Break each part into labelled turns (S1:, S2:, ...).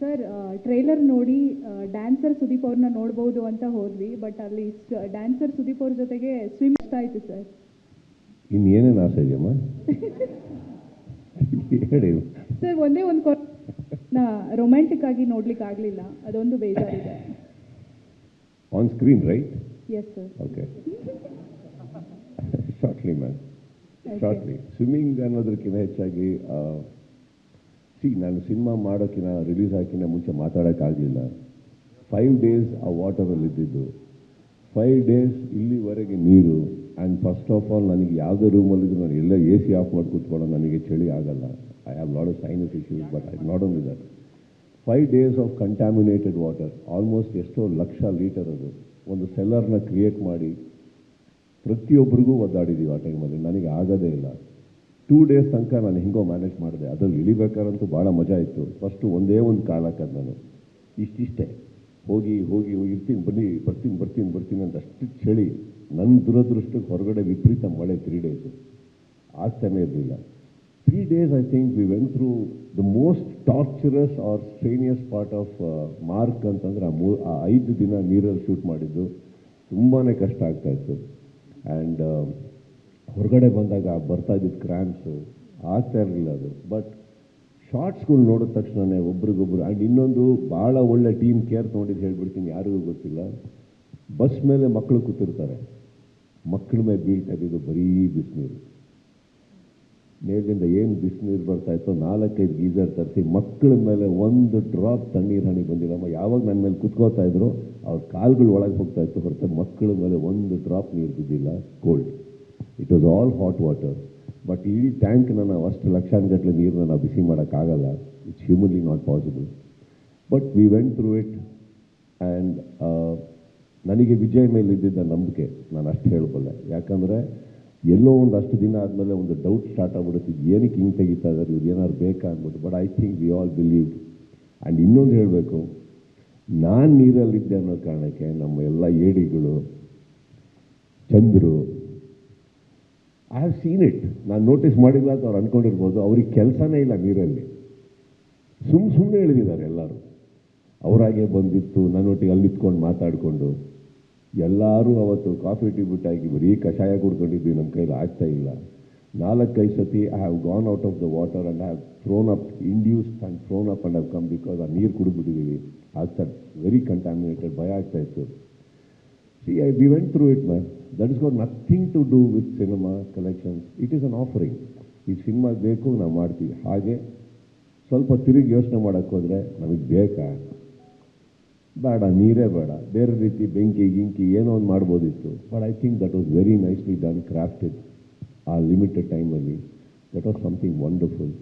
S1: Sir trailer ನೋಡಿ dancer Sudeep ಅವ್ರನ್ನ ನೋಡಬಹುದು ಅಂತ ಹೋದ್ವಿ ಬಟ್ ಅಲ್ಲಿ ಡ್ಯಾನ್ಸರ್ ಸುದೀಪ್ ಅವ್ರ ಜೊತೆಗೆ ಸ್ವಿಮ್ ಇಷ್ಟ ಆಯಿತು ಸರ್.
S2: ಇನ್ನೇನೇನು ಆಸೆ ಇದೆಯಮ್ಮ? ಹೇಳಿ.
S1: ಸರ್ ಒಂದೇ ಒಂದು ಕೊ ರೊಮ್ಯಾಂಟಿಕ್ ಆಗಿ ನೋಡ್ಲಿಕ್ಕೆ ಆಗಲಿಲ್ಲ ಅದೊಂದು ಬೇಜಾರಿದೆ.
S2: On screen right
S1: yes sir
S2: okay shortly ma'am. Shortly swimming ಅನ್ನೋದಕ್ಕಿಂತ ಹೆಚ್ಚಾಗಿ ಸಿ ನಾನು ಸಿನಿಮಾ ಮಾಡೋಕ್ಕಿಂತ ರಿಲೀಸ್ ಹಾಕಿನ ಮುಂಚೆ ಮಾತಾಡೋಕ್ಕಾಗಲಿಲ್ಲ ಫೈವ್ ಡೇಸ್ ಆ ವಾಟರಲ್ಲಿ ಇದ್ದಿದ್ದು. ಫೈವ್ ಡೇಸ್ ಇಲ್ಲಿವರೆಗೆ ನೀರು ಆ್ಯಂಡ್ ಫಸ್ಟ್ ಆಫ್ ಆಲ್ ನನಗೆ ಯಾವುದೇ ರೂಮಲ್ಲಿದ್ದು ನಾನು ಎಲ್ಲ ಎ ಸಿ ಆಫ್ ಮಾಡಿ ಕೂತ್ಕೊಳ್ಳೋ ನನಗೆ ಚಳಿ ಆಗಲ್ಲ. I have lot of sinus issues but I not only that five days of contaminated water almost ಎಷ್ಟೋ ಲಕ್ಷ ಲೀಟರ್ ಅದು. ಒಂದು ಸೆಲ್ಲರ್ನ ಕ್ರಿಯೇಟ್ ಮಾಡಿ ಪ್ರತಿಯೊಬ್ಬರಿಗೂ ಒದ್ದಾಡಿದ್ದೀವಿ ಆ ಟೈಮಲ್ಲಿ ನನಗೆ ಆಗೋದೇ ಇಲ್ಲ. ಟೂ ಡೇಸ್ ತನಕ ನಾನು ಹೆಂಗೋ ಮ್ಯಾನೇಜ್ ಮಾಡಿದೆ. ಅದ್ರಲ್ಲಿ ಇಳಿಬೇಕಾರಂತೂ ಭಾಳ ಮಜಾ ಇತ್ತು. ಫಸ್ಟು ಒಂದೇ ಒಂದು ಕಾಲಕ್ಕೆ ನಾನು. ಇಷ್ಟಿಷ್ಟೇ. ಹೋಗಿ ಹೋಗಿ ಹೋಗಿ ಇರ್ತೀನಿ, ಬನ್ನಿ, ಬರ್ತೀನಿ ಬರ್ತೀನಿ ಬರ್ತೀನಿ ಅಂತ ಅಷ್ಟು ಚಳಿ ನನ್ನ ದುರದೃಷ್ಟಕ್ಕೆ ಹೊರಗಡೆ ವಿಪರೀತ ಮಳೆ ತ್ರೀ ಡೇಸು ಆಗ್ತಾನೆ ಇರಲಿಲ್ಲ three days I think we went through the most torturous or strenuous part of mark ಅಂತಂದ್ರೆ ಆ ಮೂ, ಆ ಐದು ದಿನ ನೀರಲ್ಲಿ ಶೂಟ್ ಮಾಡಿದ್ದು. ತುಂಬಾ ಕಷ್ಟ ಆಗ್ತಾಯಿತ್ತು ಆ್ಯಂಡ್ ಹೊರಗಡೆ ಬಂದಾಗ ಬರ್ತಾ ಇದ್ದಿದ್ದು ಕ್ರ್ಯಾಂಪ್ಸು ಆಗ್ತಾ ಇರಲಿಲ್ಲ ಅದು. ಬಟ್ ಶಾರ್ಟ್ಸ್ಗಳು ನೋಡಿದ ತಕ್ಷಣವೇ ಒಬ್ರಿಗೊಬ್ರು ಆ್ಯಂಡ್ ಇನ್ನೊಂದು ಭಾಳ ಒಳ್ಳೆ ಟೀಮ್ ಕೇರ್ ತೊಗೊಂಡಿದ್ದು ಹೇಳ್ಬಿಡ್ತೀನಿ, ಯಾರಿಗೂ ಗೊತ್ತಿಲ್ಲ. ಬಸ್ ಮೇಲೆ ಮಕ್ಕಳು ಕೂತಿರ್ತಾರೆ. ಮಕ್ಕಳ ಮೇಲೆ ಬೀಳ್ತಾ ಇದ್ದಿದ್ದು ಬರೀ ಬಿಸಿನೀರು. ಮೇಲಿಂದ ಏನು ಬಿಸಿನೀರು ಬರ್ತಾ ಇತ್ತು ನಾಲ್ಕೈದು ಗೀಜರ್ ತರಿಸಿ ಮಕ್ಕಳ ಮೇಲೆ ಒಂದು ಡ್ರಾಪ್ ತಣ್ಣೀರು ಹನಿ ಬಂದಿಲ್ಲಮ್ಮ. ಯಾವಾಗ ನನ್ನ ಮೇಲೆ ಕುತ್ಕೋತಾ ಇದ್ರು, ಅವ್ರ ಕಾಲುಗಳು ಒಳಗೆ ಹೋಗ್ತಾ ಇತ್ತು ಹೊರತು ಮಕ್ಕಳ ಮೇಲೆ ಒಂದು ಡ್ರಾಪ್ ನೀರು ಬಿದ್ದಿಲ್ಲ cold it was all hot water but ಇಡೀ ಟ್ಯಾಂಕ್ನ ನಾವು ಅಷ್ಟು ಲಕ್ಷಾನುಗಟ್ಟಲೆ ನೀರನ್ನ ನಾವು ಬಿಸಿ ಮಾಡೋಕ್ಕಾಗಲ್ಲ. It's humanly not possible but we went through it and ನನಗೆ ವಿಜಯ್ ಮೇಲೆ ಇದ್ದಿದ್ದ ನಂಬಿಕೆ ನಾನು ಅಷ್ಟು ಹೇಳಬಲ್ಲೆ. ಯಾಕಂದರೆ ಎಲ್ಲೋ ಒಂದು ಅಷ್ಟು ದಿನ ಆದಮೇಲೆ ಒಂದು ಡೌಟ್ ಸ್ಟಾರ್ಟ್ ಆಗ್ಬಿಡುತ್ತೆ. ಇದು ಏನಕ್ಕೆ ಹಿಂಗೆ ತೆಗಿತಾ ಇದ್ದಾರೆ ಇವ್ರು ಏನಾದ್ರು ಬೇಕಾ ಅಂದ್ಬಿಟ್ಟು. But I think we all believe and ಇನ್ನೊಂದು ಹೇಳಬೇಕು. ನಾನು ನೀರಲ್ಲಿದ್ದೆ ಅನ್ನೋ ಕಾರಣಕ್ಕೆ ನಮ್ಮ ಎಲ್ಲ ಏಡಿಗಳು, Chandru I have seen it ನಾನು ನೋಟಿಸ್ ಮಾಡಿಲ್ಲ ಅಂತ ಅವ್ರು ಅಂದ್ಕೊಂಡಿರ್ಬೋದು ಅವ್ರಿಗೆ ಕೆಲಸನೇ ಇಲ್ಲ ನೀರಲ್ಲಿ. ಸುಮ್ಮ ಸುಮ್ಮನೆ ಇಳಿದಿದ್ದಾರೆ ಎಲ್ಲರೂ. ಅವರಾಗೆ ಬಂದಿತ್ತು. ನನ್ನೊಟ್ಟಿಗೆ ಅಲ್ಲಿ ನಿಂತ್ಕೊಂಡು ಮಾತಾಡಿಕೊಂಡು. ಎಲ್ಲರೂ ಅವತ್ತು ಕಾಫಿ ಟೀ ಬಿಟ್ಟಾಗಿ ಬರೀ ಕಷಾಯ ಕುಡ್ಕೊಂಡಿದ್ವಿ. ನಮ್ಮ ಕೈಲಿ ಆಗ್ತಾ ಇಲ್ಲ. ನಾಲ್ಕೈದು ಸತಿ I have gone out of the water and have thrown up induce and thrown up and have come because ಆ ನೀರು ಕುಡಿದ್ಬಿಟ್ಟಿದ್ದೀವಿ ಆಗ್ತಾ ವೆರಿ ಕಂಟ್ಯಾಮಿನೇಟೆಡ್ ಭಯ ಆಗ್ತಾ ಇತ್ತು. See I we went through it man that is got nothing to do with cinema collections it is an offering ಈ cinema ಬೇಕು, ನಾವು ಮಾಡ್ತೀವಿ. ಹಾಗೆ ಸ್ವಲ್ಪ ತಿರುಗಿ ಯೋಚನೆ ಮಾಡೋಕ್ಕೆ ಹೋದರೆ ನಮಗೆ ಬೇಕಾ? ಬೇಡ, ನೀರೇ ಬೇಡ. ಬೇರೆ ರೀತಿ ಬೆಂಕಿ, ಗಿಂಕಿ ಏನೋ ಒಂದು ಮಾಡ್ಬೋದಿತ್ತು. But I think that was very nicely done crafted ಆ ಲಿಮಿಟೆಡ್ ಟೈಮಲ್ಲಿ that was something wonderful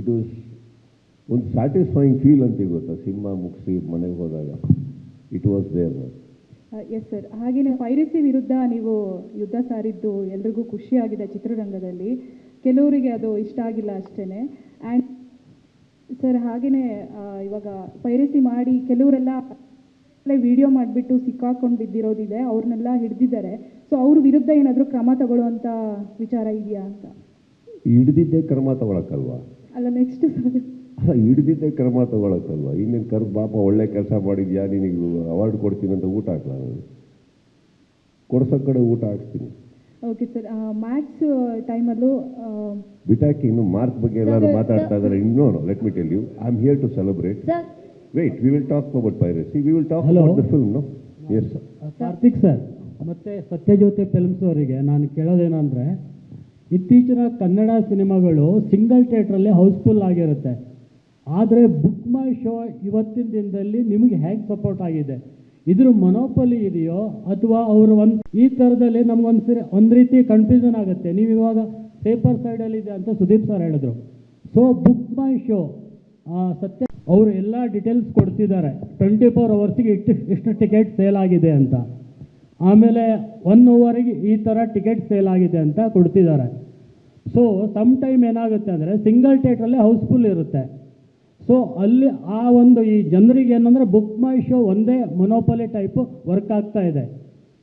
S2: it was ಒಂದು ಸ್ಯಾಟಿಸ್ಫೈಯಿಂಗ್ ಫೀಲ್ ಅಂತ ಗೊತ್ತಾ? ಸಿನಿಮಾ ಮುಗಿಸಿ ಮನೆಗೆ ಹೋದಾಗ. It was there
S1: yes sir ಹಾಗೆಯೇ ಪೈರಸಿ ವಿರುದ್ಧ ನೀವು ಯುದ್ಧ ಸಾರಿದ್ದು ಎಲ್ರಿಗೂ ಖುಷಿಯಾಗಿದೆ ಚಿತ್ರರಂಗದಲ್ಲಿ. ಕೆಲವರಿಗೆ ಅದು ಇಷ್ಟ ಆಗಿಲ್ಲ ಅಷ್ಟೇ ಆ್ಯಂಡ್ ಸರ್ ಹಾಗೆಯೇ ಇವಾಗ ಪೈರಸಿ ಮಾಡಿ ಕೆಲವರೆಲ್ಲ ವಿಡಿಯೋ ಮಾಡಿಬಿಟ್ಟು ಸಿಕ್ಕಾಕೊಂಡು ಬಿದ್ದಿರೋದಿದೆ ಅವ್ರನ್ನೆಲ್ಲ ಹಿಡ್ದಿದ್ದಾರೆ. ಸೊ ಅವ್ರ ವಿರುದ್ಧ ಏನಾದರೂ ಕ್ರಮ ತಗೊಳ್ಳುವಂಥ ವಿಚಾರ ಇದೆಯಾ ಅಂತ?
S2: ಹಿಡ್ದಿದ್ದೇ ಕ್ರಮ ತಗೊಳಕ್ಕಲ್ವಾ?
S1: ಅಲ್ಲ ನೆಕ್ಸ್ಟ್
S2: ಹಿಡ್ದಿದ್ದೇ ಕ್ರಮ ತಗೊಳಕ್ಕಲ್ವ? ಇನ್ನೇನು ಕರ್ ಪಾಪ ಒಳ್ಳೆ ಕೆಲಸ ಮಾಡಿದ್ಯಾ? ನಿನಗೆ ಅವಾರ್ಡ್ ಕೊಡ್ತೀನಿ ಅಂತ ಊಟ ಹಾಕ್ಲಾ ನಾನು? ಕೊಡ್ಸೋ ಕಡೆ ಊಟ ಹಾಕ್ತೀನಿ
S1: ಓಕೆ ಸರ್ ಮ್ಯಾಥ್ಸ್ ಟೈಮಲ್ಲೂ
S2: ಬಿಟಾಕಿ ಇನ್ನು ಮಾರ್ಕ್ ಬಗ್ಗೆ ಎಲ್ಲರೂ ಮಾತಾಡ್ತಾ ಇದ್ದಾರೆ ಇನ್ನೋ let me tell you I am here to celebrate
S3: sir
S2: wait we will talk about piracy we will talk. About the film no yes
S4: Karthik sir ಮತ್ತೆ ಸತ್ಯಜ್ಯೋತಿ ಫಿಲ್ಮ್ಸ್ ಅವರಿಗೆ ನಾನು ಕೇಳೋದೇನಂದ್ರೆ ಇತ್ತೀಚಿನ ಕನ್ನಡ ಸಿನಿಮಾಗಳು ಸಿಂಗಲ್ ಥಿಯೇಟ್ರಲ್ಲಿ ಹೌಸ್ಫುಲ್ ಆಗಿರುತ್ತೆ. ಆದರೆ ಬುಕ್ ಮೈ ಶೋ ಇವತ್ತಿನ ದಿನದಲ್ಲಿ ನಿಮಗೆ ಹೇಗೆ ಸಪೋರ್ಟ್ ಆಗಿದೆ? ಇದ್ರ ಮೊನೋಪಲಿ ಇದೆಯೋ ಅಥವಾ ಅವರು ಒಂದು ಈ ಥರದಲ್ಲಿ ನಮ್ಗೊಂದು ಸರಿ ಒಂದು ರೀತಿ ಕನ್ಫ್ಯೂಷನ್ ಆಗುತ್ತೆ. ನೀವು ಇವಾಗ ಪೇಪರ್ ಸೈಡಲ್ಲಿ ಇದೆ ಅಂತ ಸುದೀಪ್ ಸರ್ ಹೇಳಿದ್ರು. So Book My Show Sathya ಅವರು ಎಲ್ಲ ಡೀಟೇಲ್ಸ್ ಕೊಡ್ತಿದ್ದಾರೆ. ಟ್ವೆಂಟಿ ಫೋರ್ ಅವರ್ಸಿಗೆ ಇಷ್ಟು ಇಷ್ಟು ಟಿಕೆಟ್ ಸೇಲ್ ಆಗಿದೆ ಅಂತ. ಆಮೇಲೆ ಒನ್ ಅವರಿಗೆ ಈ ಥರ ಟಿಕೆಟ್ ಸೇಲ್ ಆಗಿದೆ ಅಂತ ಕೊಡ್ತಿದ್ದಾರೆ. ಸೊ ಸಮ್ ಟೈಮ್ ಏನಾಗುತ್ತೆ ಅಂದರೆ ಸಿಂಗಲ್ ಥಿಯೇಟ್ರಲ್ಲೇ ಹೌಸ್ಫುಲ್ ಇರುತ್ತೆ. ಸೊ ಅಲ್ಲಿ ಆ ಒಂದು ಈ ಜನರಿಗೆ ಏನಂದರೆ ಬುಕ್ ಮೈ ಶೋ ಒಂದೇ ಮೊನೋಪಲಿ ಟೈಪು ವರ್ಕ್ ಆಗ್ತಾ ಇದೆ.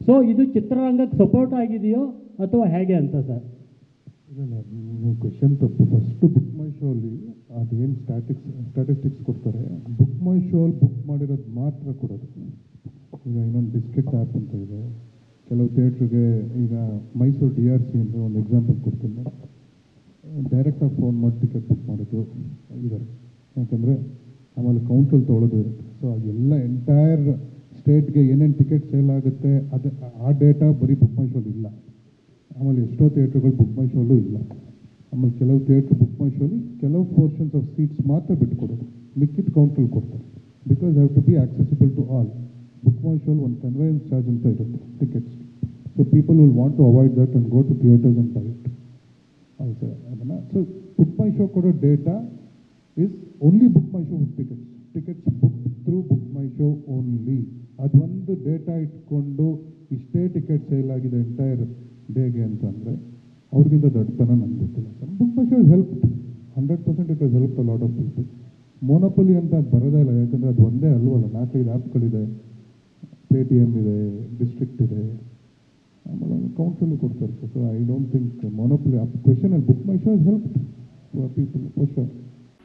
S4: ಸೊ ಇದು ಚಿತ್ರರಂಗಕ್ಕೆ ಸಪೋರ್ಟ್ ಆಗಿದೆಯೋ ಅಥವಾ ಹೇಗೆ ಅಂತ ಸರ್
S3: ಕ್ವಶನ್ ತಪ್ಪು. ಫಸ್ಟು ಬುಕ್ ಮೈ ಶೋ ಅಲ್ಲಿ ಅದೇನು ಸ್ಟ್ಯಾಟಿಕ್ಸ್ ಸ್ಟ್ಯಾಟಿಸ್ಟಿಕ್ಸ್ ಕೊಡ್ತಾರೆ? ಬುಕ್ ಮೈ ಶೋ ಅಲ್ಲಿ ಬುಕ್ ಮಾಡಿರೋದು ಮಾತ್ರ ಕೊಡೋದು. ಈಗ ಇನ್ನೊಂದು ಡಿಸ್ಟ್ರಿಕ್ಟ್ ಆ್ಯಪ್ ಅಂತ ಇದೆ. ಕೆಲವು ಥಿಯೇಟ್ರಿಗೆ ಈಗ ಮೈಸೂರು ಡಿ ಆರ್ ಸಿ ಅಂತ ಒಂದು ಎಕ್ಸಾಂಪಲ್ ಕೊಡ್ತೀನಿ. ಡೈರೆಕ್ಟಾಗಿ ಫೋನ್ ಮಾಡಿ ಟಿಕೆಟ್ ಬುಕ್ ಮಾಡೋದು ಇದ್ದಾರೆ. ಯಾಕಂದರೆ ಆಮೇಲೆ ಕೌಂಟ್ರಲ್ಲಿ ತೊಗೊಳೋದು ಇರುತ್ತೆ. ಸೊ ಅದೆಲ್ಲ ಎಂಟೈರ್ ಸ್ಟೇಟ್ಗೆ ಏನೇನು ಟಿಕೆಟ್ ಸೇಲ್ ಆಗುತ್ತೆ, ಅದು, ಆ ಡೇಟಾ ಬರೀ ಬುಕ್ ಮೈ ಶೋಲಿ ಇಲ್ಲ. ಆಮೇಲೆ ಎಷ್ಟೋ ಥಿಯೇಟ್ರ್ಗಳು ಬುಕ್ ಮೈ ಶೋಲು ಇಲ್ಲ. ಆಮೇಲೆ ಕೆಲವು ಥಿಯೇಟ್ರ್ ಬುಕ್ ಮೈ ಶೋಲಿ ಕೆಲವು ಪೋರ್ಷನ್ಸ್ ಆಫ್ ಸೀಟ್ಸ್ ಮಾತ್ರ ಬಿಟ್ಕೊಡೋದು. ಮಿಕ್ಕಿದ ಕೌಂಟ್ರಲ್ಲಿ ಕೊಡ್ತಾರೆ. Because have to be accessible to all Book My ಶೋಲ್ ಒಂದು ಕನ್ವೆಯನ್ಸ್ ಚಾರ್ಜ್ ಅಂತ ಇರುತ್ತೆ tickets so people will want to avoid that and go to theatres and buy it ಹೌದು ಅದನ್ನು ಸೊ ಬುಕ್ ಮೈ show ಕೊಡೋ data is only Book My Show tickets tickets book through Book My Show only ಅದೊಂದು data ಇಟ್ಕೊಂಡು ಇಷ್ಟೇ ticket sale ಆಗಿದೆ entire ಡೇಗೆ ಅಂತಂದರೆ, ಅವ್ರಿಗಿಂತ ದೊಡ್ಡತನ ನನಗೆ ಗೊತ್ತಿಲ್ಲ. Sir Book My Show is help hundred percent it was help a lot of people monopoly ಅಂತ ಅದು ಬರೋದೇ ಇಲ್ಲ, ಯಾಕಂದರೆ ಅದು ಒಂದೇ ಅಲ್ವಲ್ಲ. ನಾಲ್ಕೈದು ಆ್ಯಪ್ಗಳಿದೆ ಪೇ ಟಿ ಎಂ ಇದೆ ಡಿಸ್ಟ್ರಿಕ್ಟ್ ಇದೆ. ಆಮೇಲೆ ಕೌನ್ಸಿಲ್ ಕೊಡ್ತಾರೆ so I don't think monopoly question Book My Show is help people for sure